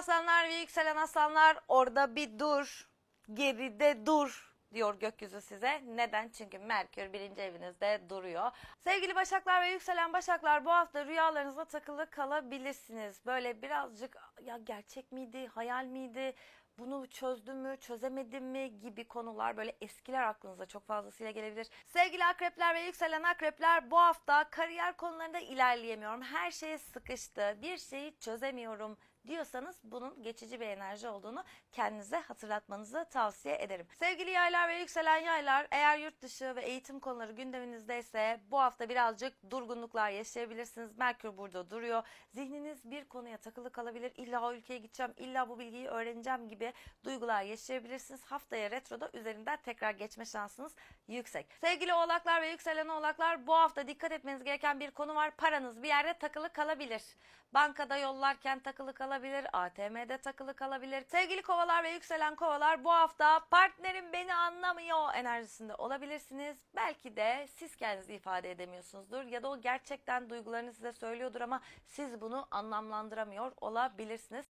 aslanlar ve yükselen aslanlar orada bir dur, geride dur diyor gökyüzü size. Neden? Çünkü Merkür birinci evinizde duruyor. Sevgili Başaklar ve yükselen Başaklar bu hafta rüyalarınızda takılı kalabilirsiniz. Böyle birazcık ya gerçek miydi, hayal miydi? Bunu çözdüm mü, çözemedim mi gibi konular böyle eskiler aklınıza çok fazlasıyla gelebilir. Sevgili akrepler ve yükselen akrepler bu hafta kariyer konularında ilerleyemiyorum. Her şey sıkıştı, bir şeyi çözemiyorum diyorsanız bunun geçici bir enerji olduğunu kendinize hatırlatmanızı tavsiye ederim. Sevgili yaylar ve yükselen yaylar eğer yurt dışı ve eğitim konuları gündeminizdeyse bu hafta birazcık durgunluklar yaşayabilirsiniz. Merkür burada duruyor. Zihniniz bir konuya takılı kalabilir. İlla o ülkeye gideceğim, illa bu bilgiyi öğreneceğim gibi duygular yaşayabilirsiniz. Haftaya retroda üzerinden tekrar geçme şansınız yüksek. Sevgili oğlaklar ve yükselen oğlaklar bu hafta dikkat etmeniz gereken bir konu var. Paranız bir yerde takılı kalabilir. Bankada yollarken takılı kalabilir, ATM'de takılı kalabilir. Sevgili kovalar ve yükselen kovalar bu hafta partnerim beni anlamıyor enerjisinde olabilirsiniz. Belki de siz kendinizi ifade edemiyorsunuzdur ya da o gerçekten duygularını size söylüyordur ama siz bunu anlamlandıramıyor olabilirsiniz.